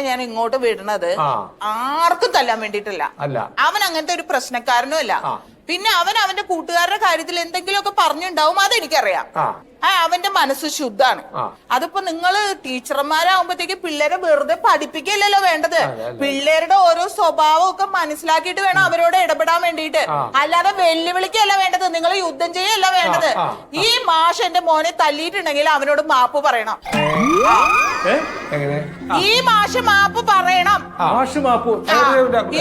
ഞാൻ ഇങ്ങോട്ട് വിടുന്നത് ആ. ആർക്കും തല്ലാൻ വേണ്ടിയിട്ടല്ല. അവൻ അങ്ങനത്തെ ഒരു പ്രശ്നക്കാരനും അല്ല. പിന്നെ അവൻ അവന്റെ കൂട്ടുകാരുടെ കാര്യത്തിൽ എന്തെങ്കിലുമൊക്കെ പറഞ്ഞുണ്ടാവും അതെനിക്കറിയാം. ആ അവന്റെ മനസ്സ് ശുദ്ധാണ്. അതിപ്പോ നിങ്ങൾ ടീച്ചർമാരാകുമ്പോഴത്തേക്ക് പിള്ളേരെ വെറുതെ പഠിപ്പിക്കല്ലല്ലോ വേണ്ടത്. പിള്ളേരുടെ ഓരോ സ്വഭാവം ഒക്കെ മനസ്സിലാക്കിയിട്ട് വേണം അവരോട് ഇടപെടാൻ വേണ്ടിയിട്ട്. അല്ലാതെ വെല്ലുവിളിക്കല്ല വേണ്ടത്. നിങ്ങൾ യുദ്ധം ചെയ്യല്ല വേണ്ടത്. ഈ മാഷ് എന്റെ മോനെ തല്ലിയിട്ടുണ്ടെങ്കിൽ അവനോട് മാപ്പ് പറയണം. എങ്ങനെ? ഈ മാഷ് മാപ്പ് പറയണം.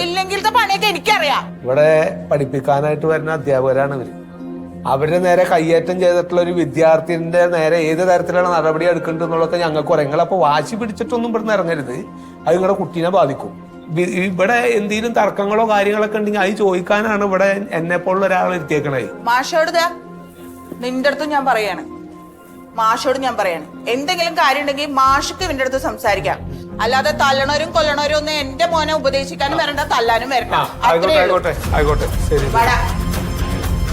ഇല്ലെങ്കിലത്തെ പണിയൊക്കെ എനിക്കറിയാം. ഇവിടെ പഠിപ്പിക്കാനായിട്ട് വരുന്ന അധ്യാപകരാണ് ഇവർ. അവരുടെ നേരെ കയ്യേറ്റം ചെയ്തിട്ടുള്ള ഒരു വിദ്യാർത്ഥിന്റെ നേരെ ഏത് തരത്തിലാണ് നടപടി എടുക്കേണ്ടത് എന്നുള്ളതൊക്കെ ഞങ്ങൾക്ക് പറയാം നിങ്ങളപ്പോ വാശി പിടിച്ചിട്ടൊന്നും ഇവിടുന്ന് ഇറങ്ങരുത്. അത് നിങ്ങളുടെ കുട്ടീനെ ബാധിക്കും. ഇവിടെ എന്തെങ്കിലും തർക്കങ്ങളോ കാര്യങ്ങളൊക്കെ ഉണ്ടെങ്കിൽ അത് ചോദിക്കാനാണ് ഇവിടെ എന്നെ പോലുള്ള ഒരാൾ എത്തിയേക്കണേ മാഷോട് നിന്റെ അടുത്തും ഞാൻ പറയാണ്. മാഷോട് ഞാൻ പറയാണ്. എന്തെങ്കിലും കാര്യം ഉണ്ടെങ്കിൽ മാഷക്ക് ഇവന്റെ അടുത്ത് സംസാരിക്കാം. അല്ലാതെ തല്ലണവരും കൊല്ലണവരും ഒന്നും എന്റെ മോനെ ഉപദേശിക്കാനും വരണ്ട തല്ലാനും വരണ്ട. ആ ആയിക്കോട്ടെ. ആയിക്കോട്ടെ ആയിക്കോട്ടെ. ശരി.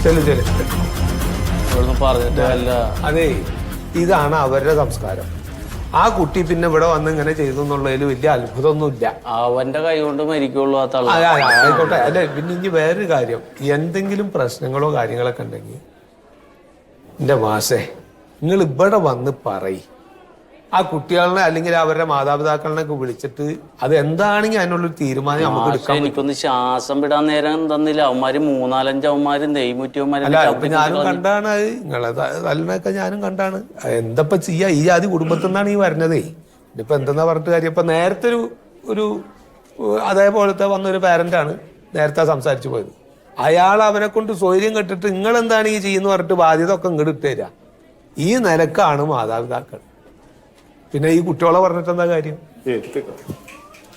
ചെല്ലു ചെല്ലു ഇവിടുന്ന് പറഞ്ഞിട്ട് അല്ല അതെ ഇതാണ് അവരുടെ സംസ്കാരം. ആ കുട്ടി പിന്നെ ഇവിടെ വന്ന് ഇങ്ങനെ ചെയ്തു എന്നുള്ളതിൽ വലിയ അത്ഭുതമൊന്നുമില്ല. അവന്റെ കൈ കൊണ്ട് മരിക്കുള്ളൂ ആ തള്ള. ആയിക്കോട്ടെ. അല്ലെ പിന്നെ ഇനി വേറൊരു കാര്യം. എന്തെങ്കിലും പ്രശ്നങ്ങളോ കാര്യങ്ങളൊക്കെ ഉണ്ടെങ്കിൽ എന്റെ മാസേ നിങ്ങൾ ഇവിടെ വന്ന് പറയ്. ആ കുട്ടികളെ അല്ലെങ്കിൽ അവരുടെ മാതാപിതാക്കളെ ഒക്കെ വിളിച്ചിട്ട് അത് എന്താണെങ്കിൽ അതിനുള്ളൊരു തീരുമാനം നമുക്ക് എടുക്കാം എടുക്കാൻ എനിക്കൊന്ന് ശ്വാസം വിടാൻ നേരം തന്നില്ല. അവന്മാര് മൂന്നാലഞ്ച് അവന്മാര് അല്ല ഇപ്പൊ ഞാനും കണ്ടാണ്. അത് നിങ്ങളെ തലനൊക്കെ ഞാനും കണ്ടാണ്. എന്തപ്പ ചെയ്യാ? ഈ ആദ്യ കുടുംബത്തിൽ നിന്നാണ് ഈ വരുന്നതേ. ഇപ്പൊ എന്തെന്നാ പറഞ്ഞിട്ട് കാര്യം? ഇപ്പൊ നേരത്തെ ഒരു ഒരു അതേപോലത്തെ വന്നൊരു പാരന്റാണ് നേരത്തെ സംസാരിച്ചു പോയത്. അയാൾ അവനെ കൊണ്ട് സ്വൈര്യം കെട്ടിട്ട് നിങ്ങൾ എന്താണ് ഈ ചെയ്യുന്ന പറഞ്ഞിട്ട് ബാധ്യത ഒക്കെ ഇങ്ങോട്ട് ഇട്ടുതരാ ഈ നിലക്കാണ് മാതാപിതാക്കൾ. പിന്നെ ഈ കുട്ടികളെ പറഞ്ഞിട്ട് എന്താ കാര്യം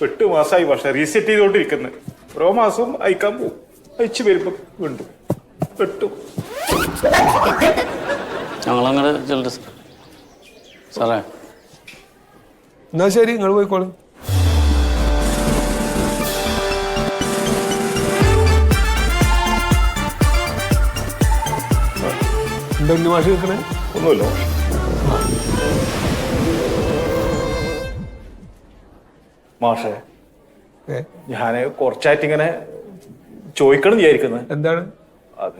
എട്ട് മാസമായി പക്ഷെ റീസെറ്റ് ചെയ്തോണ്ടിരിക്കുന്നത് ഓരോ മാസവും അയക്കാൻ പോകും അയച്ചു വരുമ്പോ വീണ്ടും. പെട്ടു ഞങ്ങളങ്ങനെ ചെല്ലു സാറേ. എന്നാ ശരി നിങ്ങൾ പോയിക്കോളും. എന്താ ഉണ്ണി മാഷ് കേൾക്കണേ? ഒന്നുമില്ല. മാഷെ. ഞാൻ കുറച്ചായിട്ട് ഇങ്ങനെ ചോദിക്കണം വിചാരിക്കുന്നത് എന്താണ്? അത്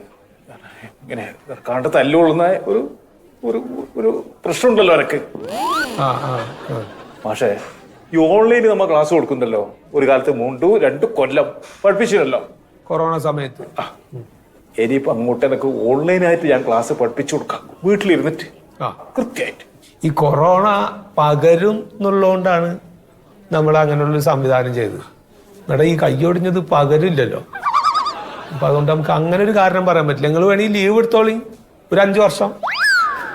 ഇങ്ങനെ കണ്ട് തല്ലുകൊള്ളുന്ന ഒരു ഒരു ഒരു പ്രശ്നമുണ്ടല്ലോ എനക്ക് മാഷേ ഈ ഓൺലൈനിൽ നമ്മൾ ക്ലാസ് കൊടുക്കുന്നല്ലോ ഒരു കാലത്ത് മുണ്ടു രണ്ട് കൊല്ലം പഠിപ്പിച്ചിരുന്നല്ലോ. കൊറോണ സമയത്ത്. ഇനിയിപ്പോ അങ്ങോട്ട് എനിക്ക് ഓൺലൈനായിട്ട് ഞാൻ ക്ലാസ് പഠിപ്പിച്ചു കൊടുക്കാം. വീട്ടിലിരുന്നിട്ട്. കൃത്യമായിട്ട്. ഈ കൊറോണ പകരും എന്നുള്ളതുകൊണ്ടാണ് നമ്മൾ അങ്ങനെയുള്ളൊരു സംവിധാനം ചെയ്ത്. ഇവിടെ ഈ കയ്യൊടിഞ്ഞത് പകരില്ലല്ലോ. അപ്പൊ അതുകൊണ്ട് നമുക്ക് അങ്ങനെ ഒരു കാരണം പറയാൻ പറ്റില്ല. നിങ്ങൾ വേണമെങ്കിൽ ലീവ് എടുത്തോളി. ഒരു അഞ്ചു വർഷം.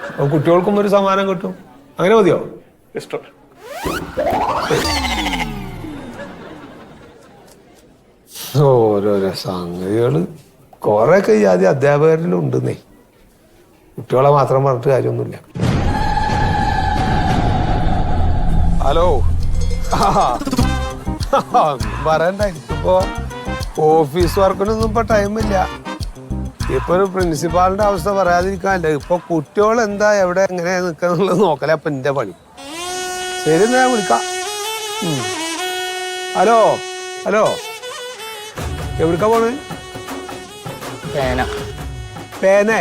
അപ്പൊ കുട്ടികൾക്കും ഒരു സമ്മാനം കിട്ടും. അങ്ങനെ മതിയോ? ഇഷ്ടം ഓരോരോ സംഗതികൾ. കുറെയൊക്കെ ഈ ആദ്യം അധ്യാപകരിലും ഉണ്ടെന്നേ കുട്ടികളെ മാത്രം പറഞ്ഞിട്ട് കാര്യമൊന്നുമില്ല. ഹലോ. പറയണ്ട എനിക്കിപ്പോ ഓഫീസ് വർക്കിനൊന്നും ഇപ്പൊ ടൈമില്ല ഇപ്പൊ ഒരു പ്രിൻസിപ്പാളിന്റെ അവസ്ഥ പറയാതിരിക്കാനില്ല. ഇപ്പൊ കുട്ടികൾ എന്താ എവിടെ എങ്ങനെ നിക്കുന്നുള്ളത് നോക്കലേ അപ്പൊ എന്റെ പണി. ശരി ഞാൻ വിളിക്കാം. Hello hello. എവിടേക്കാ പോണ്? പേന. പേനെ.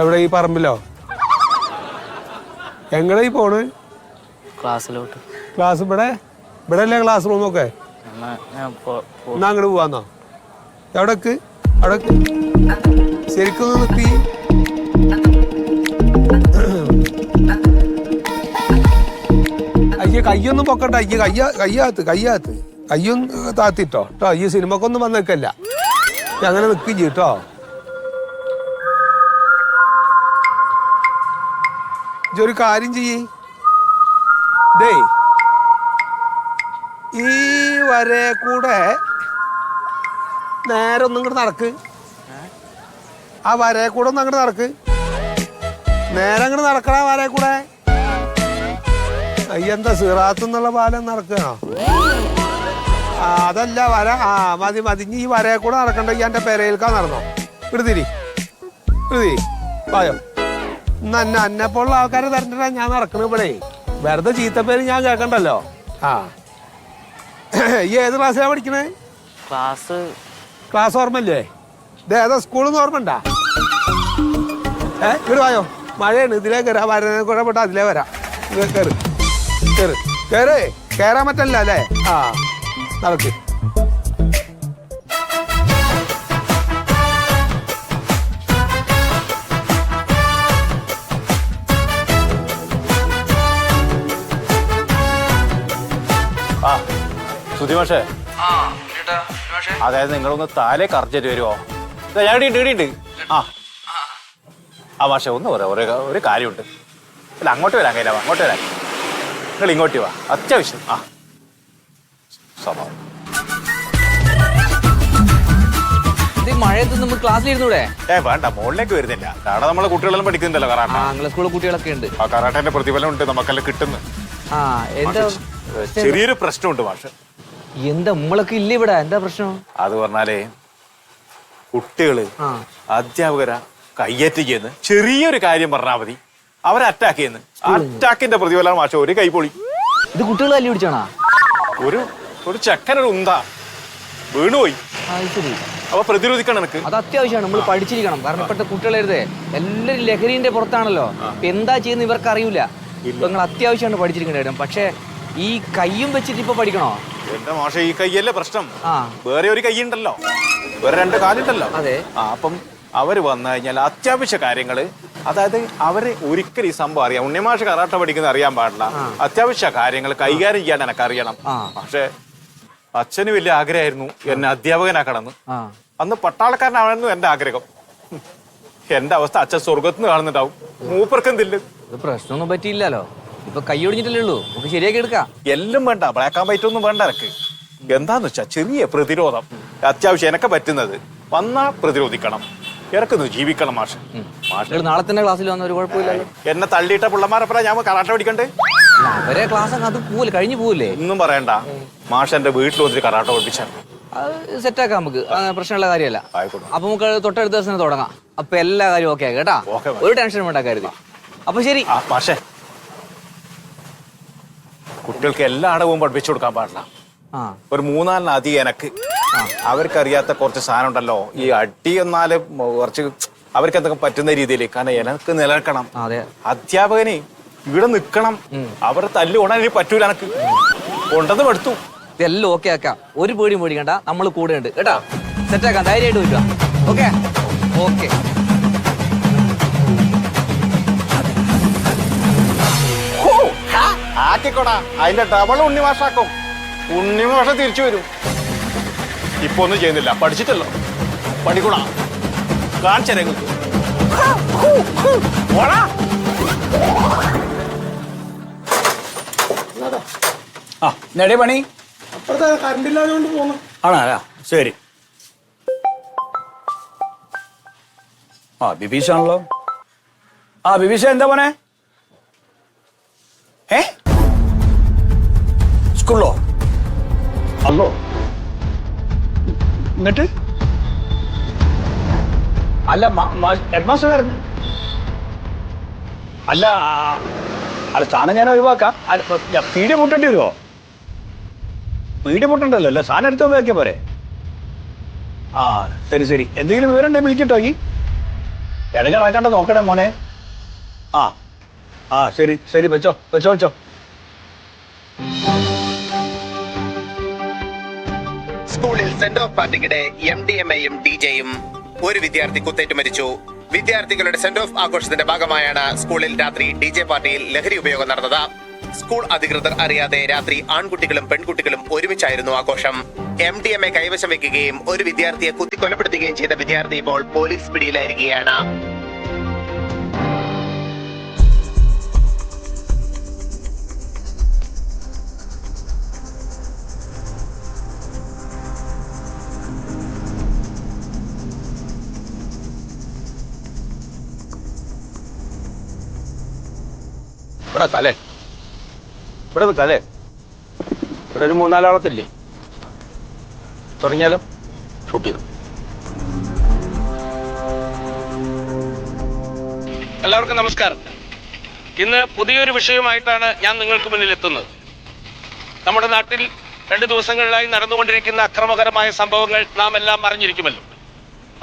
എവിടെ ഈ പറമ്പിലോ? എങ്ങനെ ഈ പോണ്? ക്ലാസ്സിലോട്ട്. ക്ലാസ് ഇവിടെ? ഇവിടെ അല്ലേ ക്ലാസ് റൂമൊക്കെ എന്നാ അങ്ങോട്ട് പോവാന്നോ? എവിടക്ക്? അവിടക്ക്. ശരിക്കും നിർത്തി. അയ്യ കയ്യൊന്നും പൊക്കട്ടെ അയ്യ കയ്യ കയ്യാത്ത് കയ്യാത്ത്. കയ്യും താത്തിട്ടോ. കേട്ടോ ഈ സിനിമക്കൊന്നും വന്നേക്കല്ല. അങ്ങനെ നിൽക്കുകയും ചെയ്യട്ടോ കേട്ടോ ഒരു കാര്യം ചെയ്യേ. ദേ ഈ വരെ കൂടെ നേരെ ഒന്നും ഇങ്ങോട്ട് നടക്ക്. ആ വരെ കൂടെ ഒന്ന് അങ്ങോട്ട് നടക്ക്. നേരെ അങ്ങോട്ട് നടക്കണ വരെ കൂടെ. അയ്യെന്താ സിറാത്ത് എന്നുള്ള പാലം നടക്കണോ അതല്ല വര ആ മതി മതി. ഈ വരെ കൂടെ നടക്കണ്ട ഈ എന്റെ പെരയിൽക്കാ നടന്നോ. ഇടുതിരി ഇടുതിരി പായോ നന്ന അന്നെ പോലുള്ള ആൾക്കാരെ തരണ്ടിട്ടാ ഞാൻ നടക്കണ ഇവിടെ. വെറുതെ ചീത്തപ്പേര് ഞാൻ കേൾക്കണ്ടല്ലോ ആ. ഈ ഏത് ക്ലാസ്സിലാണ് പഠിക്കണേ? ക്ലാസ് ക്ലാസ് ഓർമ്മല്ലേ ഇത് ഏതാ സ്കൂളിൽ നിന്ന് ഓർമ്മ ഉണ്ടാ? ഏ ഇവിടെ വായോ. മഴയാണ് ഇതിലേ കയറാ വരാൻ കൂടെ പെട്ടാ അതിലേ വരാം. കയറ് കയറ് കയറ് കയറാൻ പറ്റല്ല അല്ലേ? ആ നടക്ക്. സുധിമാഷേ അതായത് നിങ്ങളൊന്ന് താലേ കറച്ചിട്ട് വരുമോ ഞാൻ ഇടിയുണ്ട് ആ. ആ. മാഷെ ഒന്ന് പറയാം ഒരു ഒരു കാര്യമുണ്ട്. അല്ല അങ്ങോട്ട് വരാൻ കയ്യില്ല അങ്ങോട്ട് വരാൻ നിങ്ങൾ ഇങ്ങോട്ട് വാ അത്യാവശ്യം. ആ. സ്വഭാവം. ഇത് മഴയത്ത് ക്ലാസ്സിലിരുന്നൂടെ? ഏ വേണ്ട മുകളിലേക്ക് വരുന്നില്ല. കാരണം നമ്മളെ കുട്ടികളെല്ലാം പഠിക്കുന്നുണ്ടല്ലോ ആ കറാട്ട. നിങ്ങളെ സ്കൂളിൽ കുട്ടികളൊക്കെ ഉണ്ട് ആ കറാട്ടന്റെ പ്രതിഫലം ഉണ്ട് നമുക്കെല്ലാം കിട്ടുന്നു. ആ എന്താ ചെറിയൊരു പ്രശ്നമുണ്ട് മാഷെ. എന്താ നമ്മളൊക്കെ ഇല്ല ഇവിടെ? എന്താ പ്രശ്നം? അത് പറഞ്ഞാലേ കുട്ടികൾ ആ. കയ്യേറ്റ ചെയ്യുന്ന ചെറിയൊരു കാര്യം പറഞ്ഞാൽ മതി. അവരെ അറ്റാക്ക് ചെയ്യുന്നു അറ്റാക്കിന്റെ പ്രതിഫലമാണ് മാഷ ഒരു കൈപൊളി ഇത് കുട്ടികൾ തല്ലി പിടിച്ചാണോ? ഒരു ഒരു ചക്കനൊരു ഉന്താ. വീണുപോയി. അത് ശരി. അപ്പൊ പ്രതിരോധിക്കണം എനിക്ക്. അത് അത്യാവശ്യമാണ്. നമ്മൾ പഠിച്ചിരിക്കണം. കാരണം ഇപ്പോഴത്തെ കുട്ടികളെഴുതേ എല്ലാവരും ലഹരിന്റെ പുറത്താണല്ലോ. ഇപ്പൊ എന്താ ചെയ്യുന്ന ഇവർക്ക് അറിയില്ല നിങ്ങൾ അത്യാവശ്യമാണ് പഠിച്ചിരിക്കണം പക്ഷെ ഈ കയ്യും വെച്ചിട്ട് ഇപ്പൊ പഠിക്കണോ? എന്റെ മാഷ ഈ കയ്യല്ലേ പ്രശ്നം. ആ. വേറെ ഒരു കൈയുണ്ടല്ലോ വേറെ രണ്ട് കാലുണ്ടല്ലോ. അതെ. ആ അപ്പം അവർ വന്നു കഴിഞ്ഞാൽ അത്യാവശ്യ കാര്യങ്ങൾ അതായത് അവർ ഒരിക്കലും ഈ സംഭവം അറിയാം ഉണ്ണിമാഷ കറാട്ട പഠിക്കുന്ന അറിയാൻ പാടില്ല. അത്യാവശ്യ കാര്യങ്ങൾ കൈകാര്യം ചെയ്യാൻ എനക്ക് അറിയണം. ആ. പക്ഷെ അച്ഛന് വലിയ ആഗ്രഹമായിരുന്നു എന്നെ അധ്യാപകനാക്കണമെന്ന്. ആ. അന്ന് പട്ടാളക്കാരനാണെന്നു എന്റെ ആഗ്രഹം. എന്റെ അവസ്ഥ അച്ഛൻ സ്വർഗത്തിന് കാണുന്നുണ്ടാവും. മൂപ്പർക്കെന്തില്ല? ഇത് പ്രശ്നമൊന്നും പറ്റിയില്ലല്ലോ. ഇപ്പൊ കൈ ഒടിഞ്ഞിട്ടല്ലേ ഉള്ളൂ? നമുക്ക് ശരിയാക്കി എടുക്കാം. എല്ലാം വേണ്ട ബ്ലാക്ക് ആൻഡ് വൈറ്റ് ഒന്നും വേണ്ട എനക്ക് എന്താന്ന് വെച്ചാ ചെറിയ പ്രതിരോധം. അത്യാവശ്യം എനക്ക് പറ്റുന്നത്. വന്നാ പ്രതിരോധിക്കണം. ഇറക്കുന്നു ജീവിക്കണം മാഷ്. മാഷ്. നാളെ തന്നെ ക്ലാസ്സിൽ വന്ന ഒരു കുഴപ്പമില്ലല്ലോ. എന്നെ തള്ളിയിട്ട പിള്ളമാരപ്പറ ഞാൻ കറാട്ട പഠിക്കണ്ടേ അവരെ ക്ലാസ് അത് പോവില്ല കഴിഞ്ഞു പോവില്ലേ ഒന്നും പറയണ്ട. മാഷ് എന്റെ വീട്ടിൽ വന്നിട്ട് കറാട്ട പഠിപ്പിച്ച. അത് സെറ്റാക്കാം നമുക്ക്. പ്രശ്നമുള്ള കാര്യമല്ല. അപ്പൊ നമുക്ക് തൊട്ടടുത്ത ദിവസം തുടങ്ങാം. അപ്പൊ എല്ലാ കാര്യവും ഓക്കെ കേട്ടാ? ഒരു ടെൻഷനും വേണ്ട കരുതി. അപ്പൊ ശരി. പക്ഷേ കുട്ടികൾക്ക് എല്ലാ അടവും പഠിപ്പിച്ചു കൊടുക്കാൻ പാടില്ല. ഒരു മൂന്നാലിന് അതി എനക്ക്. അവർക്കറിയാത്ത കുറച്ച് സാധനം ഉണ്ടല്ലോ ഈ അടി എന്നാൽ കുറച്ച് അവർക്ക് എന്തൊക്കെ പറ്റുന്ന രീതിയിൽ കാരണം എനക്ക് നിലനിൽക്കണം. അധ്യാപകനെ ഇവിടെ നിൽക്കണം. അവരെ തല്ലു കൊണ്ടാൻ എനിക്ക് പറ്റൂല എനക്ക്. കൊണ്ടത് എടുത്തു ഇതെല്ലാം ഓക്കെ ആക്കാം. ഒരു പേടിയും പേടിക്കണ്ട. നമ്മൾ കൂടെ ഉണ്ട് കേട്ടാ സെറ്റാക്കാം ധൈര്യമായിട്ട് വരിക ഓക്കെ ഓക്കെ ആക്കിക്കോടാ. അതിന്റെ ഡബിൾ ഉണ്ണിമാഷാക്കും ഉണ്ണിമാഷ തിരിച്ചു വരും. ഇപ്പൊ ഒന്നും ചെയ്യുന്നില്ല. പഠിച്ചിട്ടല്ലോ. പഠിക്കൂടാ കാണിച്ചേ ആ നെടേ പണി? അപ്പുറത്തെ കറണ്ടില്ലാതുകൊണ്ട് പോന്നു. ആണോ? ശരി. ആ ബിബീഷാണല്ലോ ആ ബിബീഷ എന്താ പോനെ ഏ? സ്കൂളിലോ? അല്ലോ. എന്നിട്ട്? അല്ല ഹെഡ് മാസ്റ്റർ ആയിരുന്നു അല്ല അല്ല സാധനം ഞാൻ ഒഴിവാക്കാം. പീഡിയ മുട്ടേണ്ടി വരുമോ പീഡിയ മുട്ടണ്ടല്ലോ അല്ല സാധനം എടുത്ത് ഉപയോഗിക്കാൻ പോരെ. ആ ശരി ശരി. എന്തെങ്കിലും വിവരം ഉണ്ടെങ്കിൽ വിളിക്കട്ടോ ഈ? ഇടയ്ക്ക് നടക്കണ്ട നോക്കണേ മോനെ. ആ ആ ശരി ശരി വെച്ചോ വെച്ചോ വെച്ചോ. സെന്റ് ഓഫ് പാർട്ടിക്കിടെ എം ഡി എം എയും ഡി ജെയും ഒരു വിദ്യാർത്ഥി കുത്തേറ്റ് മരിച്ചു. വിദ്യാർത്ഥികളുടെ സെന്റ് ഓഫ് ആഘോഷത്തിന്റെ ഭാഗമായാണ് സ്കൂളിൽ രാത്രി ഡി ജെ പാർട്ടിയിൽ ലഹരി ഉപയോഗം നടന്നത്. സ്കൂൾ അധികൃതർ അറിയാതെ രാത്രി ആൺകുട്ടികളും പെൺകുട്ടികളും ഒരുമിച്ചായിരുന്നു ആഘോഷം. എം ഡി എം എ കൈവശം വെക്കുകയും ഒരു വിദ്യാർത്ഥിയെ കുത്തി കൊലപ്പെടുത്തുകയും ചെയ്ത വിദ്യാർത്ഥി ഇപ്പോൾ പോലീസ് പിടിയിലായിരിക്കുകയാണ്. ഇവിടെ കലേ ഇവിടെ കലേ ഇവിടെ ഒരു മൂന്നാലാളത്തില്ലേ? തുടങ്ങിയാലോ? ഷൂട്ട് ചെയ്തു. എല്ലാവർക്കും നമസ്കാരം. ഇന്ന് പുതിയൊരു വിഷയമായിട്ടാണ് ഞാൻ നിങ്ങൾക്ക് മുന്നിൽ എത്തുന്നത്. നമ്മുടെ നാട്ടിൽ രണ്ട് ദിവസങ്ങളിലായി നടന്നുകൊണ്ടിരിക്കുന്ന അക്രമകരമായ സംഭവങ്ങൾ നാം എല്ലാം അറിഞ്ഞിരിക്കുമല്ലോ.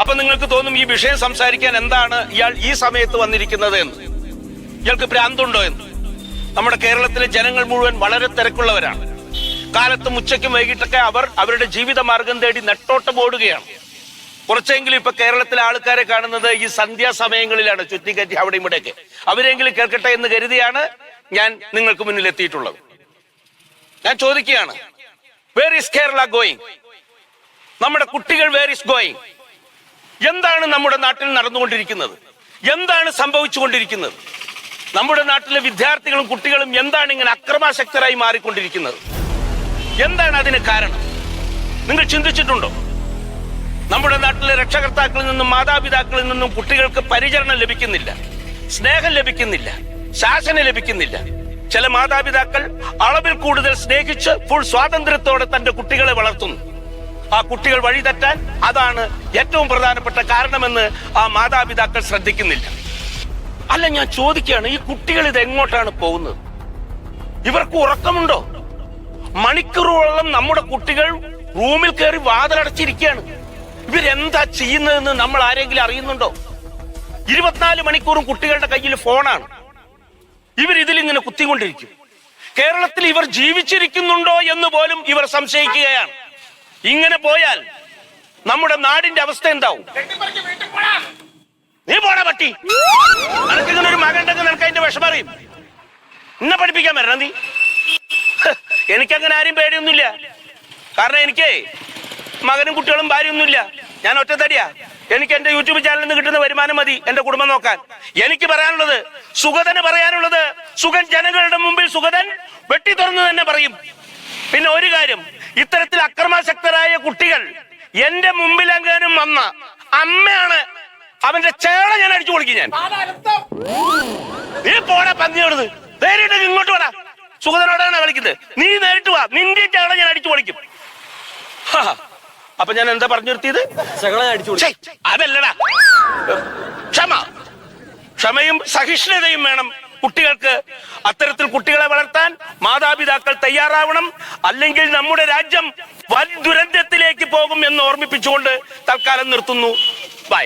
അപ്പൊ നിങ്ങൾക്ക് തോന്നും ഈ വിഷയം സംസാരിക്കാൻ എന്താണ് ഇയാൾ ഈ സമയത്ത് വന്നിരിക്കുന്നത് എന്ന്? ഇയാൾക്ക് ഭ്രാന്തുണ്ടോ എന്ന്? നമ്മുടെ കേരളത്തിലെ ജനങ്ങൾ മുഴുവൻ വളരെ തിരക്കുള്ളവരാണ്. കാലത്തും ഉച്ചയ്ക്കും വൈകിട്ടൊക്കെ അവർ അവരുടെ ജീവിത മാർഗം തേടി നെട്ടോട്ടം ഓടുകയാണ്. കുറച്ചെങ്കിലും ഇപ്പൊ കേരളത്തിലെ ആൾക്കാരെ കാണുന്നത് ഈ സന്ധ്യാസമയങ്ങളിലാണ് ചുറ്റിക്കറ്റി അവിടെ ഇവിടെയൊക്കെ. അവരെങ്കിലും കേൾക്കട്ടെ എന്ന് കരുതിയാണ് ഞാൻ നിങ്ങൾക്ക് മുന്നിൽ എത്തിയിട്ടുള്ളത്. ഞാൻ ചോദിക്കുകയാണ് വേർ ഈസ് കേരള ഗോയിങ് നമ്മുടെ കുട്ടികൾ വേർ ഈസ് ഗോയിങ് എന്താണ് നമ്മുടെ നാട്ടിൽ നടന്നുകൊണ്ടിരിക്കുന്നത്? എന്താണ് സംഭവിച്ചുകൊണ്ടിരിക്കുന്നത്? നമ്മുടെ നാട്ടിലെ വിദ്യാർത്ഥികളും കുട്ടികളും എന്താണ് ഇങ്ങനെ അക്രമാസക്തരായി മാറിക്കൊണ്ടിരിക്കുന്നത്? എന്താണ് അതിന് കാരണം? നിങ്ങൾ ചിന്തിച്ചിട്ടുണ്ടോ? നമ്മുടെ നാട്ടിലെ രക്ഷകർത്താക്കളിൽ നിന്നും മാതാപിതാക്കളിൽ നിന്നും കുട്ടികൾക്ക് പരിചരണം ലഭിക്കുന്നില്ല സ്നേഹം ലഭിക്കുന്നില്ല ശാസന ലഭിക്കുന്നില്ല. ചില മാതാപിതാക്കൾ അളവിൽ കൂടുതൽ സ്നേഹിച്ച് ഫുൾ സ്വാതന്ത്ര്യത്തോടെ തന്റെ കുട്ടികളെ വളർത്തുന്നു. ആ കുട്ടികൾ വഴിതെറ്റാൻ അതാണ് ഏറ്റവും പ്രധാനപ്പെട്ട കാരണമെന്ന് ആ മാതാപിതാക്കൾ ശ്രദ്ധിക്കുന്നില്ല. അല്ല ഞാൻ ചോദിക്കുകയാണ് ഈ കുട്ടികൾ ഇത് എങ്ങോട്ടാണ് പോകുന്നത്? ഇവർക്ക് ഉറക്കമുണ്ടോ? മണിക്കൂറുകളോളം നമ്മുടെ കുട്ടികൾ റൂമിൽ കയറി വാതിലടച്ചിരിക്കുകയാണ്. ഇവരെന്താ ചെയ്യുന്നതെന്ന് നമ്മൾ ആരെങ്കിലും അറിയുന്നുണ്ടോ? ഇരുപത്തിനാല് മണിക്കൂറും കുട്ടികളുടെ കയ്യിൽ ഫോണാണ്. ഇവർ ഇതിലിങ്ങനെ കുത്തിക്കൊണ്ടിരിക്കും. കേരളത്തിൽ ഇവർ ജീവിച്ചിരിക്കുന്നുണ്ടോ എന്ന് പോലും ഇവർ സംശയിക്കുകയാണ്. ഇങ്ങനെ പോയാൽ നമ്മുടെ നാടിന്റെ അവസ്ഥ എന്താവും? നീ പോടാ പട്ടി. നിനക്കിങ്ങനെ ഒരു മകൻ ഉണ്ടെങ്കിൽ നിനക്ക് അതിന്റെ വിഷം അറിയും. എന്നെ പഠിപ്പിക്കാൻ വരണം നീ? എനിക്കങ്ങനെ ആരും പേടിയൊന്നുമില്ല. കാരണം എനിക്ക് മകനും കുട്ടികളും ഭാര്യയൊന്നുമില്ല. ഞാൻ ഒറ്റത്തടിയാ. എനിക്ക് എന്റെ യൂട്യൂബ് ചാനലിൽ നിന്ന് കിട്ടുന്ന വരുമാനം മതി എന്റെ കുടുംബം നോക്കാൻ. എനിക്ക് പറയാനുള്ളത് സുഗതന് പറയാനുള്ളത് സുഗൻ ജനങ്ങളുടെ മുമ്പിൽ സുഗതൻ വെട്ടി തുറന്നു തന്നെ പറയും. പിന്നെ ഒരു കാര്യം ഇത്തരത്തിൽ അക്രമാസക്തരായ കുട്ടികൾ എന്റെ മുമ്പിലെങ്ങാനും വന്ന അമ്മയാണ് അവന്റെ ചേട ഞാൻ അടിച്ചു പൊളിക്കും ഞാൻ. നീ പോടാ പന്നിയോടത് നേരിട്ട് ഇങ്ങോട്ട് വരാ സുഗതനോടാണ് കളിക്കുന്നത്. നീ നേരിട്ട് വാ. നിന്റെ ചേട ഞാൻ അടിച്ചു പൊളിക്കും. അപ്പൊ ഞാൻ എന്താ പറഞ്ഞു നിർത്തിയത്? അതല്ലടാ. ക്ഷമ. ക്ഷമയും സഹിഷ്ണുതയും വേണം കുട്ടികൾക്ക്. അത്തരത്തിൽ കുട്ടികളെ വളർത്താൻ മാതാപിതാക്കൾ തയ്യാറാവണം. അല്ലെങ്കിൽ നമ്മുടെ രാജ്യം വൻ ദുരന്തത്തിലേക്ക് പോകും എന്ന് ഓർമ്മിപ്പിച്ചുകൊണ്ട് തൽക്കാലം നിർത്തുന്നു. By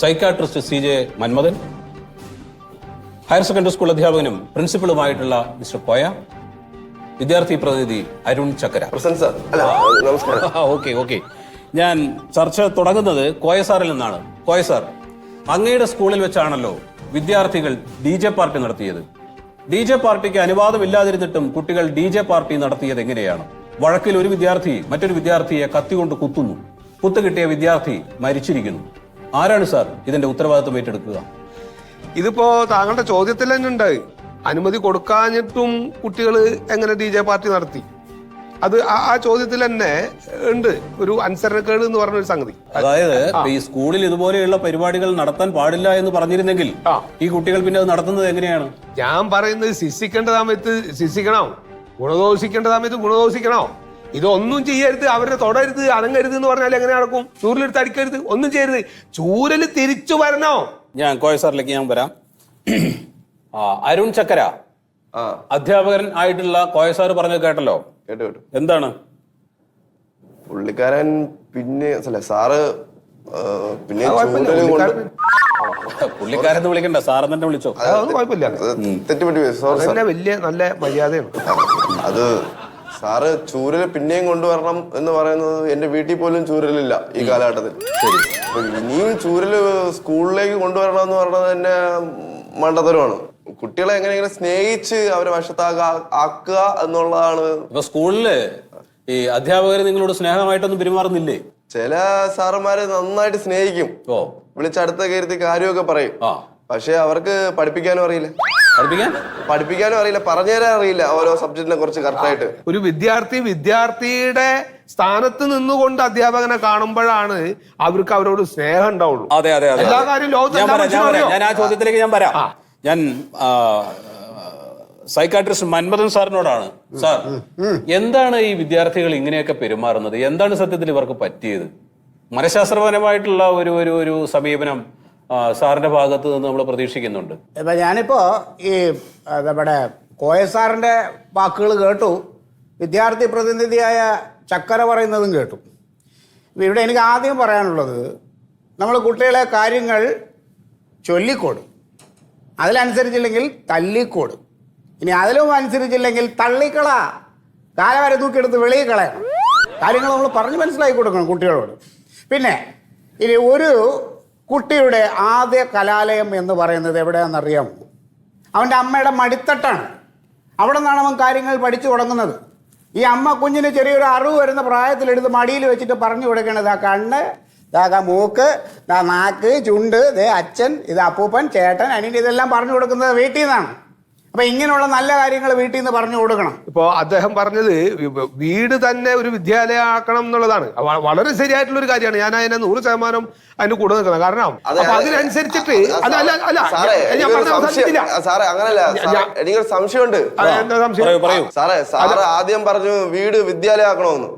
psychiatrist C J Manmadhan higher secondary school അധ്യാപകനും പ്രിൻസിപ്പളുമായിട്ടുള്ള മിസ്റ്റർ പോയ വിദ്യാർത്ഥി പ്രതിനിധി അരുൺ ചക്കര. Okay okay. ഞാൻ ചർച്ച തുടങ്ങുന്നത് കോയ സാറിൽ നിന്നാണ്. കോയ സാർ അങ്ങയുടെ സ്കൂളിൽ വെച്ചാണല്ലോ വിദ്യാർത്ഥികൾ ഡി ജെ പാർട്ടി നടത്തിയത്. ഡി ജെ പാർട്ടിക്ക് അനുവാദമില്ലാതിരുന്നിട്ടും കുട്ടികൾ ഡി ജെ പാർട്ടി നടത്തിയത് എങ്ങനെയാണ്? വഴക്കിൽ ഒരു വിദ്യാർത്ഥി മറ്റൊരു വിദ്യാർത്ഥിയെ കത്തികൊണ്ട് കുത്തുന്നു. കുത്തുകിട്ടിയ വിദ്യാർത്ഥി മരിച്ചിരിക്കുന്നു. ആരാണ് സാർ ഇതിന്റെ ഉത്തരവാദിത്വം ഏറ്റെടുക്കുക? ഇതിപ്പോ താങ്കളുടെ ചോദ്യത്തിൽ തന്നെ ഉണ്ട്. അനുമതി കൊടുക്കാഞ്ഞിട്ടും കുട്ടികൾ എങ്ങനെ ഡി ജെ പാർട്ടി നടത്തി? അത് ആ ചോദ്യത്തിൽ തന്നെ ഉണ്ട്. ഒരു അനുസരണക്കേട് എന്ന് പറഞ്ഞ ഒരു സംഗതി. അതായത് ഈ സ്കൂളിൽ ഇതുപോലെയുള്ള പരിപാടികൾ നടത്താൻ പാടില്ല എന്ന് പറഞ്ഞിരുന്നെങ്കിൽ ഈ കുട്ടികൾ പിന്നെ അത് നടത്തുന്നത് എങ്ങനെയാണ്? ഞാൻ പറയുന്നത് ശിക്ഷിക്കേണ്ട സമയത്ത് ശിക്ഷിക്കണം. ഗുണദോഷിക്കേണ്ട സമയത്ത് ഗുണദോഷിക്കണോ. ഇതൊന്നും ചെയ്യരുത് അവരുടെ തൊടരുത് അനങ്ങരുത് എന്ന് പറഞ്ഞാൽ എങ്ങനെ നടക്കും? ചൂരലെടുത്ത് അടിക്കരുത് ഒന്നും ചെയ്യരുത്. ചൂരൽ തിരിച്ചു വരണോ? ഞാൻ കോയ സാറിലേക്ക് ഞാൻ വരാം. ആ, അരുൺ ചക്കര. അധ്യാപകൻ ആയിട്ടുള്ള കോയ സാർ പറഞ്ഞത് കേട്ടല്ലോ? കേട്ടു കേട്ടു. എന്താണ്? പുള്ളിക്കാരൻ പിന്നെ അല്ല സാറ് ആ, പിന്നെ അത് കുഴപ്പമില്ല, ചൂണ്ടൽ കൊണ്ട് പുള്ളിക്കാരൻ- പുള്ളിക്കാരെന്ന് വിളിക്കണ്ട സാർ തന്നെ വിളിച്ചോ? അതൊന്നും കുഴപ്പമില്ല. അത് തെറ്റുപറ്റി പോയി. വലിയ നല്ല മര്യാദയാണ്. അത് സാറ് ചൂരൽ പിന്നെയും കൊണ്ടുവരണം എന്ന് പറയുന്നത് എന്റെ വീട്ടിൽ പോലും ചൂരലില്ല ഈ കാലഘട്ടത്തിൽ. ഇനിയും ചൂരൽ സ്കൂളിലേക്ക് കൊണ്ടുവരണം എന്ന് പറയുന്നത് തന്നെ മണ്ടത്തരമാണ്. കുട്ടികളെ എങ്ങനെയെങ്കിലും സ്നേഹിച്ച് അവരെ വശത്താക്കുക ആക്കുക എന്നുള്ളതാണ്. ഇപ്പൊ സ്കൂളിൽ ഈ അധ്യാപകർ നിങ്ങളോട് സ്നേഹമായിട്ടൊന്നും പെരുമാറുന്നില്ലേ? ചില സാറന്മാരെ നന്നായിട്ട് സ്നേഹിക്കും. വിളിച്ചടുത്ത കയറി കാര്യമൊക്കെ പറയും. പക്ഷെ അവർക്ക് പഠിപ്പിക്കാനും അറിയില്ല. പഠിപ്പിക്കാൻ? പഠിപ്പിക്കാനും അറിയില്ല പറഞ്ഞുതരാൻ അറിയില്ല ഓരോ സബ്ജക്റ്റിനെ കുറിച്ച് കറക്റ്റായിട്ട് ഒരു വിദ്യാർത്ഥി വിദ്യാർത്ഥിയുടെ സ്ഥാനത്ത് നിന്നുകൊണ്ട് അധ്യാപകനെ കാണുമ്പോഴാണ് അവർക്ക് അവരോട് സ്നേഹം ഉണ്ടാവുള്ളൂ. അതെ അതെ അതെ എല്ലാ. കാര്യവും ഞാൻ പറയാം, ഞാൻ ആ ചോദ്യത്തിലേക്ക് ഞാൻ വരാം. ആ. ഞാൻ സൈക്കാട്രിസ്റ്റ് മന്മഥൻ സാറിനോടാണ്. സാർ എന്താണ് ഈ വിദ്യാർത്ഥികൾ ഇങ്ങനെയൊക്കെ പെരുമാറുന്നത്? എന്താണ് സത്യത്തിൽ ഇവർക്ക് പറ്റിയത്? മനഃശാസ്ത്രപരമായിട്ടുള്ള ഒരു ഒരു ഒരു സമീപനം സാറിന്റെ ഭാഗത്ത് നിന്ന് നമ്മൾ പ്രതീക്ഷിക്കുന്നുണ്ട്. ഇപ്പം ഞാനിപ്പോ ഈ നമ്മുടെ കോയ സാറിന്റെ വാക്കുകൾ കേട്ടു. വിദ്യാർത്ഥി പ്രതിനിധിയായ ചക്കര പറയുന്നതും കേട്ടു. ഇവിടെ എനിക്ക് ആദ്യം പറയാനുള്ളത് നമ്മൾ കുട്ടികളെ കാര്യങ്ങൾ ചൊല്ലിക്കോടും. അതിലനുസരിച്ചില്ലെങ്കിൽ തല്ലിക്കോടും. ഇനി അതിലും അനുസരിച്ചില്ലെങ്കിൽ തള്ളിക്കള. കാലവരെ തൂക്കിയെടുത്ത് വെളിയിൽ കളയണം. കാര്യങ്ങൾ നമ്മൾ പറഞ്ഞ് മനസ്സിലാക്കി കൊടുക്കണം കുട്ടികളോട്. പിന്നെ ഇനി ഒരു കുട്ടിയുടെ ആദ്യ കലാലയം എന്ന് പറയുന്നത് എവിടെയാണെന്നറിയാമോ? അവന്റെ അമ്മയുടെ മടിത്തട്ടാണ്. അവിടെ നിന്നാണ് അവൻ കാര്യങ്ങൾ പഠിച്ചു തുടങ്ങുന്നത്. ഈ അമ്മ കുഞ്ഞിന് ചെറിയൊരു അറിവ് വരുന്ന പ്രായത്തിലെടുത്ത് മടിയിൽ വെച്ചിട്ട് പറഞ്ഞു കൊടുക്കണത് ആ കണ്ണ് ഇതാ മൂക്ക് ഇതാ നാക്ക് ചുണ്ട് ദേ അച്ഛൻ ഇത് അപ്പൂപ്പൻ ചേട്ടൻ അനിയൻ ഇതെല്ലാം പറഞ്ഞു കൊടുക്കുന്നത് വീട്ടിൽ നിന്നാണ്. അപ്പം ഇങ്ങനെയുള്ള നല്ല കാര്യങ്ങൾ വീട്ടിൽ നിന്ന് പറഞ്ഞു കൊടുക്കണം. ഇപ്പോ അദ്ദേഹം പറഞ്ഞത് വീട് തന്നെ ഒരു വിദ്യാലയം ആക്കണം എന്നുള്ളതാണ് വളരെ ശരിയായിട്ടുള്ള ഒരു കാര്യമാണ്. ഞാൻ അതിനെ നൂറ് ശതമാനം അതിന്റെ കൂടെ നിൽക്കുന്നത് കാരണം അപ്പൊ അതിനനുസരിച്ചിട്ട് അത് അല്ല അല്ല ഞാൻ- പറഞ്ഞ അവസാനിച്ചില്ല സാറേ അങ്ങനല്ല എനിക്കൊരു സംശയമുണ്ട്. എന്താ സംശയം? സാറേ സാറ് ആദ്യം പറഞ്ഞു വീട് വിദ്യാലയം ആക്കണമെന്ന്.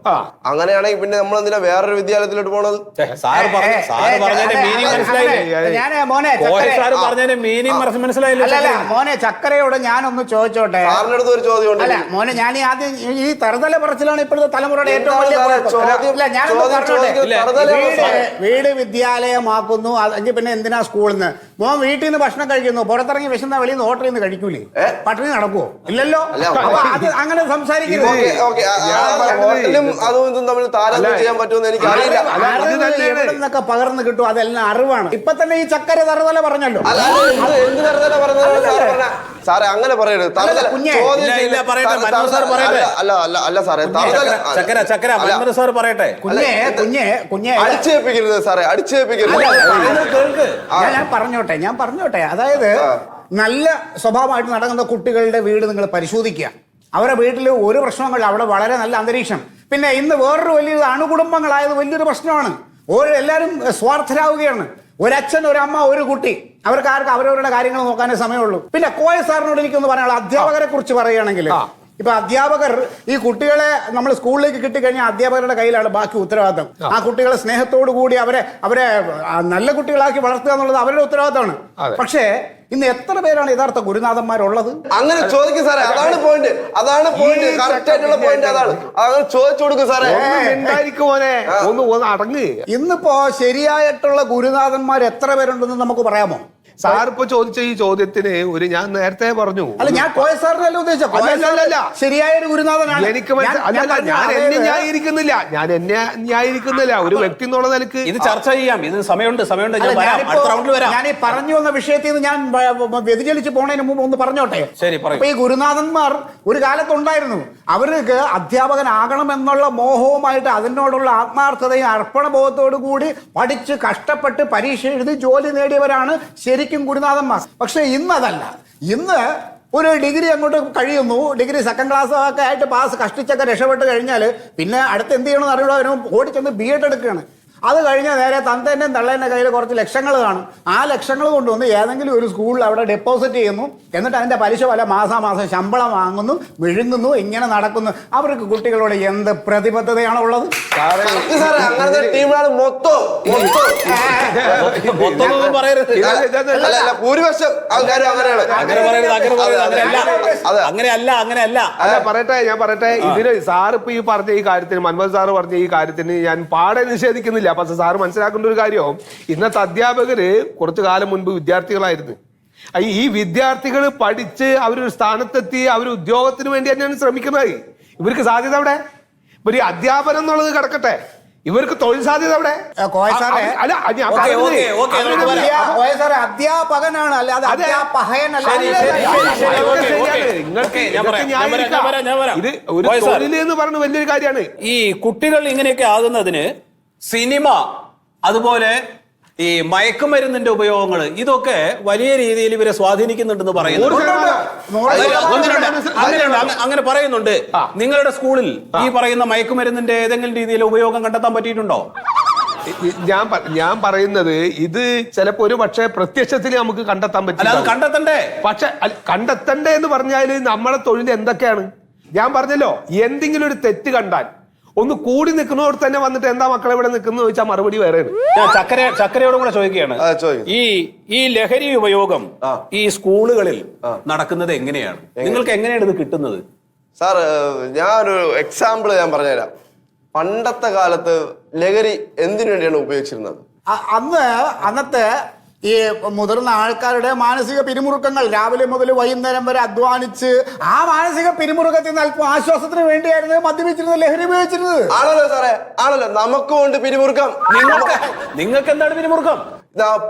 അങ്ങനെയാണെങ്കിൽ പിന്നെ നമ്മൾ എന്തിനാ വേറൊരു വിദ്യാലയത്തിലോട്ട് പോണത്? സാറ് പറഞ്ഞു സാറ് പറഞ്ഞതിന്റെ മീനിങ് മനസ്സിലായില്ലേ? ഞാൻ മോനെ സാറ് പറഞ്ഞതിന്റെ മീനിങ് മനസ്സിലായില്ല മോനെ ചക്കരയോട് ഞാനൊന്ന് ചോദിച്ചോട്ടെ? ഒരു ചോദ്യം അല്ല മോനെ ഞാൻ ഈ ആദ്യം ഈ- തറുതല പറച്ചിലാണ് ഇപ്പോഴത്തെ തലമുറയുടെ ഏറ്റവും വലിയ കുഴപ്പം. ഇല്ല, ഞാനൊന്ന് ചോദ്യം പറഞ്ഞോട്ടെ. ചോദിക്കുന്നത് തറുതലയാണോ വീട് വിദ്യാലയമാക്കുന്നു. അല്ലെങ്കിൽ പിന്നെ എന്തിനാ സ്കൂളിൽ നിന്ന് മോൻ വീട്ടിൽ നിന്ന് ഭക്ഷണം കഴിക്കുന്നു. പുറത്തിറങ്ങി വിശന്ന വെളിയിൽ നിന്ന് ഹോട്ടലിൽ നിന്ന് കഴിക്കൂലേ? ഏ? പട്ടിണി നടക്കുവോ ഇല്ലല്ലോ? അല്ല, അപ്പൊ അത് അങ്ങനെ സംസാരിക്കരുത്. Okay okay. ഞാൻ പറഞ്ഞത് ഹോട്ടലും അതും ഇതും തമ്മിൽ താരതമ്യം ചെയ്യാൻ പറ്റുമെന്ന് എനിക്ക് അറിയില്ല. അല്ല, ഇത് അറിവ് തന്നെയാണ്. എവിടെ നിന്നൊക്കെ പകർന്നു കിട്ടും? അതെല്ലാം അറിവാണ്. ഇപ്പൊ തന്നെ ഈ ചക്കര തറുതല പറഞ്ഞല്ലോ. അല്ല അല്ല, എന്ത് സാറേ അങ്ങനെ പറയരുത്. അല്ല, അല്ല അല്ല സാറേ ചക്കര ചക്കര സാർ പറയട്ടെ. കുഞ്ഞേ കുഞ്ഞേ കുഞ്ഞേ. അടിച്ചേൽപ്പിക്കരുത് സാറേ അടിച്ചേൽപ്പിക്കരുത്. ഞാൻ ഞാൻ പറഞ്ഞോട്ടെ ഞാൻ പറഞ്ഞോട്ടെ. അതായത് നല്ല സ്വഭാവമായിട്ട് നടക്കുന്ന കുട്ടികളുടെ വീട് നിങ്ങൾ പരിശോധിക്കുക. അവരുടെ വീട്ടിൽ ഒരു പ്രശ്നങ്ങളും അവിടെ വളരെ നല്ല അന്തരീക്ഷം. പിന്നെ ഇന്ന് വേറൊരു വലിയൊരു അണുകുടുംബങ്ങളായത് വലിയൊരു പ്രശ്നമാണ്. ഓരോ എല്ലാവരും സ്വാർത്ഥരാവുകയാണ്. ഒരച്ഛൻ ഒരമ്മ ഒരു കുട്ടി. അവർക്ക് ആർക്ക് അവരവരുടെ കാര്യങ്ങൾ നോക്കാനേ സമയമുള്ളൂ. പിന്നെ കോയ സാറിനോട് എനിക്കൊന്ന് പറയാനുള്ള അധ്യാപകരെ കുറിച്ച് പറയുകയാണെങ്കിൽ ഇപ്പൊ അധ്യാപകർ ഈ കുട്ടികളെ നമ്മൾ സ്കൂളിലേക്ക് കിട്ടിക്കഴിഞ്ഞാൽ അധ്യാപകരുടെ കയ്യിലാണ് ബാക്കി ഉത്തരവാദിത്തം. ആ. കുട്ടികളെ സ്നേഹത്തോടു കൂടി അവരെ അവരെ നല്ല കുട്ടികളാക്കി വളർത്തുക എന്നുള്ളത് അവരുടെ ഉത്തരവാദിത്തമാണ്. പക്ഷേ ഇന്ന് എത്ര പേരാണ് യഥാർത്ഥ ഗുരുനാഥന്മാരുള്ളത്? അങ്ങനെ ചോദിക്കും സാറേ അതാണ് പോയിന്റ് അതാണ് പോയിന്റ് കറക്റ്റ് ആയിട്ടുള്ള പോയിന്റ് അതാണ്. അങ്ങനെ ചോദിച്ചു കൊടുക്കും സാറേ. ഒന്ന് ഒന്ന് അടങ്ങ്. ഇന്നിപ്പോ ശരിയായിട്ടുള്ള ഗുരുനാഥന്മാർ എത്ര പേരുണ്ടെന്ന് നമുക്ക് പറയാമോ? സാർ ഇപ്പൊ ചോദിച്ച ഈ ചോദ്യത്തിന് ഒരു ഞാൻ നേരത്തെ പറഞ്ഞു. അല്ല ഞാൻ കോയ സാറിനല്ല. ശരിയായ ഒരു ഗുരുനാഥനാണ്. എനിക്ക് ഞാൻ- എന്നെ ന്യായീകരിക്കുന്നില്ല. ഞാൻ എന്നെ ന്യായീകരിക്കുന്നില്ല. ഒരു വ്യക്തി എന്നുള്ള നിലയ്ക്ക് ഇത് ചർച്ച ചെയ്യാം. ഇത് സമയമുണ്ട് സമയമുണ്ട്. ഞാൻ വരാം. റൗണ്ടിൽ വരാം. ഞാൻ ഈ പറഞ്ഞു വന്ന വിഷയത്തിൽ നിന്ന് ഞാൻ വ്യതിചലിച്ച് പോണതിന് മുമ്പ് ഒന്ന് പറഞ്ഞോട്ടെ? ശരി, പറയൂ. അപ്പൊ ഈ ഗുരുനാഥന്മാർ ഒരു കാലത്തുണ്ടായിരുന്നു. അവർക്ക് അധ്യാപകനാകണം എന്നുള്ള മോഹവുമായിട്ട് അതിനോടുള്ള ആത്മാർത്ഥതയും അർപ്പണബോധത്തോടു കൂടി പഠിച്ച് കഷ്ടപ്പെട്ട് പരീക്ഷ എഴുതി ജോലി നേടിയവരാണ് ശരിക്കും ഗുരുനാഥന്മാർ. പക്ഷേ ഇന്നതല്ല. ഇന്ന് ഒരു ഡിഗ്രി അങ്ങോട്ട് കഴിയുന്നു. ഡിഗ്രി സെക്കൻഡ് ക്ലാസ് ഒക്കെ ആയിട്ട് പാസ് കഷ്ടിച്ചൊക്കെ രക്ഷപ്പെട്ട് കഴിഞ്ഞാൽ പിന്നെ അടുത്ത് എന്ത് ചെയ്യണമെന്ന് അറിയുള്ളൂ അവരും ഓടിച്ചെന്ന് ബി എഡ് എടുക്കുകയാണ്. അത് കഴിഞ്ഞ നേരെ തന്തേന്റെയും തള്ളേന്റെ കയ്യിൽ കുറച്ച് ലക്ഷങ്ങൾ കാണും. ആ ലക്ഷങ്ങൾ കൊണ്ടുവന്ന് ഏതെങ്കിലും ഒരു സ്കൂളിൽ അവിടെ ഡെപ്പോസിറ്റ് ചെയ്യുന്നു. എന്നിട്ട് അതിന്റെ പലിശ പല മാസാമാസം ശമ്പളം വാങ്ങുന്നു വിഴുങ്ങുന്നു ഇങ്ങനെ നടക്കുന്നു. അവർക്ക് കുട്ടികളോട് എന്ത് പ്രതിബദ്ധതയാണ് ഉള്ളത്. അങ്ങനെയല്ല അങ്ങനെയല്ല. അല്ല പറയട്ടെ ഞാൻ പറയട്ടെ. ഇതിന് സാർ ഇപ്പൊ ഈ പറഞ്ഞ ഈ കാര്യത്തിന് മൻമോഹൻ സാറ് പറഞ്ഞ ഈ കാര്യത്തിന് ഞാൻ പാടെ നിഷേധിക്കുന്നില്ല. പക്ഷെ സാറ് മനസ്സിലാക്കേണ്ട ഒരു കാര്യം. ഇന്നത്തെ അധ്യാപകര് കുറച്ചു കാലം മുൻപ് വിദ്യാർത്ഥികളായിരുന്നു. ഈ വിദ്യാർത്ഥികൾ പഠിച്ച് അവരൊരു സ്ഥാനത്തെത്തി അവർ ഉദ്യോഗത്തിന് വേണ്ടി തന്നെയാണ് ശ്രമിക്കുന്നത്. ഇവർക്ക് സാധ്യത അവിടെ ഒരു ഈ അധ്യാപനം എന്നുള്ളത് കിടക്കട്ടെ. ഇവർക്ക് തൊഴിൽ സാധ്യത അവിടെ കോയ സാറേ. അല്ല ഞാൻ ഓക്കേ, ഓക്കേ, ഓക്കേ, അവരൊരു നമുക്ക് വരാം. അധ്യാ- ഓയ സാറേ, അധ്യാപകനാണ് അല്ലാതെ. ഇത് ഒരു. തൊഴിൽ എന്ന് പറഞ്ഞ വലിയൊരു കാര്യമാണ്. ഈ കുട്ടികൾ ഇങ്ങനെയൊക്കെ ആകുന്നതിന് സിനിമ അതുപോലെ ഈ മയക്കുമരുന്നിന്റെ ഉപയോഗങ്ങൾ ഇതൊക്കെ വലിയ രീതിയിൽ ഇവരെ സ്വാധീനിക്കുന്നുണ്ടെന്ന് പറയുന്നു. അങ്ങനെ പറയുന്നുണ്ട്. നിങ്ങളുടെ സ്കൂളിൽ ഈ പറയുന്ന മയക്കുമരുന്നിന്റെ ഏതെങ്കിലും രീതിയിൽ ഉപയോഗം കണ്ടെത്താൻ പറ്റിയിട്ടുണ്ടോ? ഞാൻ ഞാൻ പറയുന്നത് ഇത് ചിലപ്പോ ഒരു പക്ഷേ പ്രത്യക്ഷത്തിൽ നമുക്ക് കണ്ടെത്താൻ പറ്റില്ല. കണ്ടെത്തണ്ടേ? പക്ഷെ കണ്ടെത്തണ്ടേ എന്ന് പറഞ്ഞാൽ നമ്മളെ തൊഴിൽ എന്തൊക്കെയാണ്? ഞാൻ പറഞ്ഞല്ലോ എന്തെങ്കിലും ഒരു തെറ്റ് കണ്ടാൽ ഒന്ന് കൂടി നിൽക്കുന്നവർ തന്നെ വന്നിട്ട് എന്താ മക്കളെ ഇവിടെ നിൽക്കുന്നു ചോദിച്ചാൽ മറുപടി വേറെ ഞാൻ ചക്കര ചക്കരയോടും കൂടെ ചോദിക്കുകയാണ്. ആ, ചോദിക്ക്. ഈ ഈ ലഹരി ഉപയോഗം ഈ സ്കൂളുകളിൽ നടക്കുന്നത് എങ്ങനെയാണ്? നിങ്ങൾക്ക് എങ്ങനെയാണ് ഇത് കിട്ടുന്നത്? സാർ ഒരു എക്സാമ്പിൾ ഞാൻ പറഞ്ഞുതരാം. പണ്ടത്തെ കാലത്ത് ലഹരി എന്തിനു വേണ്ടിയാണ് ഉപയോഗിച്ചിരുന്നത്? അ- അന്ന് അന്നത്തെ ഈ മുതിർന്ന ആൾക്കാരുടെ മാനസിക പിരിമുറുക്കങ്ങൾ രാവിലെ മുതൽ വൈകുന്നേരം വരെ അധ്വാനിച്ച് ആ മാനസിക പിരിമുറുക്കത്തിൽ നിന്ന് അല്പം ആശ്വാസത്തിന് വേണ്ടിയായിരുന്നു മദ്യപിച്ചിരുന്നത് ലഹരി ഉപയോഗിച്ചിരുന്നത്. ആണല്ലോ സാറേ ആണല്ലോ. നമുക്കും ഉണ്ട് പിരിമുറുക്കം. നിങ്ങൾക്ക് നിങ്ങൾക്ക് എന്താണ് പിരിമുറുക്കം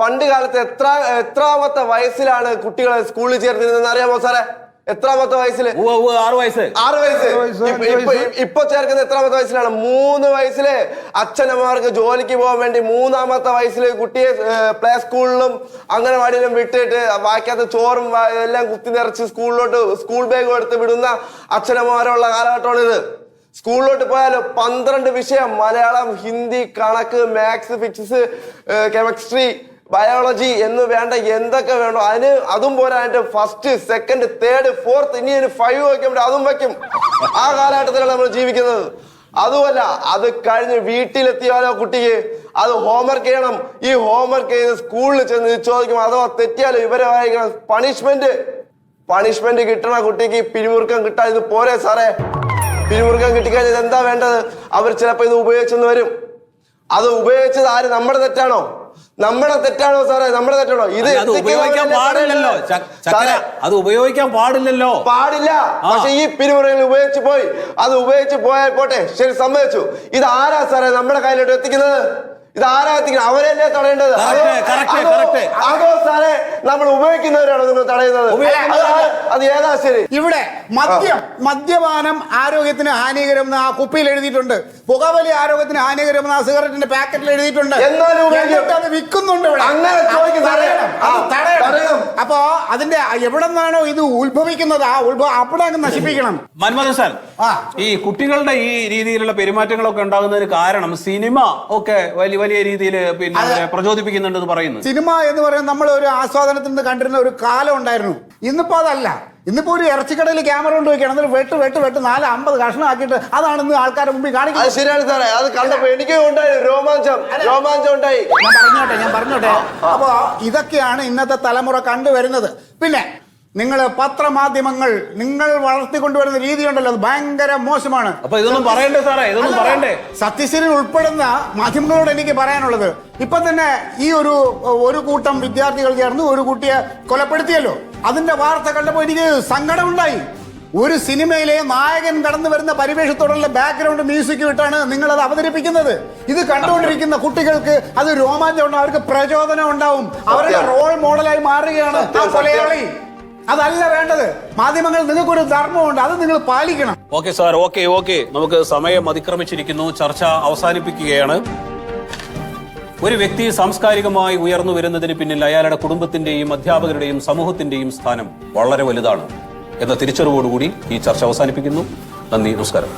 പണ്ട് കാലത്ത് എത്ര എത്രാമത്തെ വയസ്സിലാണ് കുട്ടികളെ സ്കൂളിൽ ചേർന്നിരുന്നത് അറിയാമോ സാറേ? എത്രാമത്തെ വയസ്സിൽ ആറ് വയസ്സ്. ആറ് വയസ്സ്. ഇപ്പൊ ചേർക്കുന്ന എത്രാമത്തെ വയസ്സിലാണ്? മൂന്ന് വയസ്സിൽ അച്ഛനമാർക്ക് ജോലിക്ക് പോകാൻ വേണ്ടി മൂന്നാമത്തെ വയസ്സിൽ കുട്ടിയെ പ്ലേ സ്കൂളിലും അംഗനവാടിയിലും വിട്ടിട്ട് വായിക്കാത്ത ചോറും എല്ലാം കുത്തി നിറച്ച് സ്കൂളിലോട്ട് സ്കൂൾ ബാഗ് എടുത്ത് വിടുന്ന അച്ഛനമാരുള്ള കാലഘട്ടമാണിത് സ്കൂളിലോട്ട് പോയാൽ പന്ത്രണ്ട് വിഷയം. മലയാളം ഹിന്ദി കണക്ക് മാത്സ് ഫിസിക്സ് കെമിസ്ട്രി ബയോളജി എന്ന് വേണ്ട എന്തൊക്കെ വേണോ അതിന് അതും പോരാ അതിന്റെ ഫസ്റ്റ് സെക്കൻഡ് തേർഡ് ഫോർത്ത് ഇനി ഒരു ഫൈവ് വയ്ക്കാൻ പറ്റും അതും വയ്ക്കും. ആ കാലഘട്ടത്തിലാണ് നമ്മൾ ജീവിക്കുന്നത്. അതുമല്ല അത് കഴിഞ്ഞ് വീട്ടിലെത്തിയാലോ കുട്ടിക്ക്? അത് ഹോംവർക്ക് ചെയ്യണം. ഈ ഹോംവർക്ക് ചെയ്ത് സ്കൂളിൽ ചെന്ന് ചോദിക്കും അഥവാ തെറ്റിയാലോ? ഇവരെ വായിക്കണം. പണിഷ്മെന്റ് പണിഷ്മെന്റ് കിട്ടണ കുട്ടിക്ക്. പിരിമുറുക്കം കിട്ടാൻ ഇത് പോരെ സാറേ. പിരിമുറുക്കം കിട്ടിക്കഴിഞ്ഞാൽ എന്താ വേണ്ടത്? അവർ ചിലപ്പോൾ ഇത് ഉപയോഗിച്ചെന്ന് വരും. അത് ഉപയോഗിച്ചത് ആര്? നമ്മുടെ തെറ്റാണോ? നമ്മുടെ തെറ്റാണോ സാറേ? നമ്മുടെ തെറ്റാണോ? ഇത് അത് ഉപയോഗിക്കാൻ പാടില്ലല്ലോ. ചക്കര സാറേ, അത് ഉപയോഗിക്കാൻ പാടില്ലല്ലോ. പാടില്ല. പക്ഷെ ഈ പിരിമുറകൾ ഉപയോഗിച്ച് പോയി. അത് ഉപയോഗിച്ച് പോയാൽ പോട്ടെ. ശരി സമ്മതിച്ചു. ഇത് ആരാ സാറേ നമ്മുടെ കയ്യിലോട്ട് എത്തിക്കുന്നത്? ഇത് ആരാധിക്കണം അവരല്ലേ തടയേണ്ടത്? അതോ- സാറേ നമ്മൾ ഉപയോഗിക്കുന്നവരാണോ നിങ്ങൾ തടയുന്നത്? അത് ഏതാ ശരി? ഇവിടെ മദ്യം മദ്യപാനം ആരോഗ്യത്തിന് ഹാനികരം എന്ന് ആ കുപ്പിയിൽ എഴുതിയിട്ടുണ്ട്. പുകവലി ആരോഗ്യത്തിന് ഹാനികരം എന്ന് ആ സിഗരറ്റിന്റെ പാക്കറ്റിൽ എഴുതിയിട്ടുണ്ട്. എന്നാലും അത് വിൽക്കുന്നുണ്ട് ഇവിടെ. അങ്ങനെ ചോദിക്കും തടയണം. അപ്പോ അതിന്റെ എവിടെ നിന്നാണോ ഇത് ഉത്ഭവിക്കുന്നത് ആ ഉത്ഭവം അവിടെ അങ്ങ് നശിപ്പിക്കണം മൻമോഹൻ സാർ ആ. ഈ കുട്ടികളുടെ ഈ രീതിയിലുള്ള പെരുമാറ്റങ്ങളൊക്കെ ഉണ്ടാകുന്നതിന് കാരണം സിനിമ ഒക്കെ വലിയ വലിയ രീതിയിൽ പിന്നെ. പ്രചോദിപ്പിക്കുന്നുണ്ടെന്ന് പറയുന്നു സിനിമ എന്ന് പറയുന്നത് നമ്മൾ ഒരു ആസ്വാദനത്തിൽ നിന്ന് കണ്ടിരുന്ന ഒരു കാലം ഉണ്ടായിരുന്നു ഇന്നിപ്പോ അതല്ല ഇന്നിപ്പോ ഒരു ഇറച്ചിക്കടയിൽ ക്യാമറ കൊണ്ട് വെക്കണം എന്നിട്ട് വെട്ട് വെട്ട് വെട്ട് നാല് അമ്പത് കഷ്ണമാക്കിയിട്ട് അതാണ് ഇന്ന് ആൾക്കാരുടെ മുമ്പിൽ കാണിക്കുന്നത്. ശരിയാണ് സാറേ. അത് കണ്ടപ്പോ എനിക്ക് ഉണ്ടായി. രോമാഞ്ചം. രോമാഞ്ചം ഉണ്ടായി. ഞാൻ പറഞ്ഞോട്ടെ ഞാൻ പറഞ്ഞോട്ടെ. അപ്പോ ഇതൊക്കെയാണ് ഇന്നത്തെ തലമുറ കണ്ടുവരുന്നത്. പിന്നെ നിങ്ങൾ പത്രമാധ്യമങ്ങൾ നിങ്ങൾ വളർത്തിക്കൊണ്ടുവരുന്ന രീതിയുണ്ടല്ലോ അത് ഭയങ്കര മോശമാണ്. അപ്പൊ ഇതൊന്നും പറയണ്ടേ സാറേ? ഇതൊന്നും പറയണ്ടേ? സത്യശീലൻ ഉൾപ്പെടുന്ന മാധ്യമങ്ങളോട് എനിക്ക് പറയാനുള്ളത് ഇപ്പൊ തന്നെ ഈ ഒരു ഒരു കൂട്ടം വിദ്യാർത്ഥികൾ ചേർന്ന് ഒരു കുട്ടിയെ കൊലപ്പെടുത്തിയല്ലോ. അതിന്റെ വാർത്ത കണ്ടപ്പോൾ എനിക്ക് സങ്കടമുണ്ടായി. ഒരു സിനിമയിലെ നായകൻ കടന്നു വരുന്ന പരിവേഷത്തോടുള്ള ബാക്ക്ഗ്രൗണ്ട് മ്യൂസിക് ഇട്ടാണ് നിങ്ങൾ അത് അവതരിപ്പിക്കുന്നത്. ഇത് കണ്ടുകൊണ്ടിരിക്കുന്ന കുട്ടികൾക്ക് അത് രോമാഞ്ചം ഉണ്ടാവും അവർക്ക് പ്രചോദനം ഉണ്ടാവും. അവരുടെ റോൾ മോഡലായി മാറുകയാണ് ആ കൊലയാളി. അതല്ല വേണ്ടത്. മാധ്യമങ്ങൾ നിങ്ങൾക്കൊരു ധർമ്മമുണ്ട് അത് നിങ്ങൾ പാലിക്കണം. Okay sir okay okay. നമുക്ക് സമയം അതിക്രമിച്ചിരിക്കുന്നു. ചർച്ച അവസാനിപ്പിക്കുകയാണ്. ഒരു വ്യക്തി സാംസ്കാരികമായി ഉയർന്നു വരുന്നതിന് പിന്നിൽ അയാളുടെ കുടുംബത്തിന്റെയും അധ്യാപകരുടെയും സമൂഹത്തിന്റെയും സ്ഥാനം വളരെ വലുതാണ്. എന്ന തിരിച്ചറിവോടുകൂടി ഈ ചർച്ച അവസാനിപ്പിക്കുന്നു. നന്ദി നമസ്കാരം.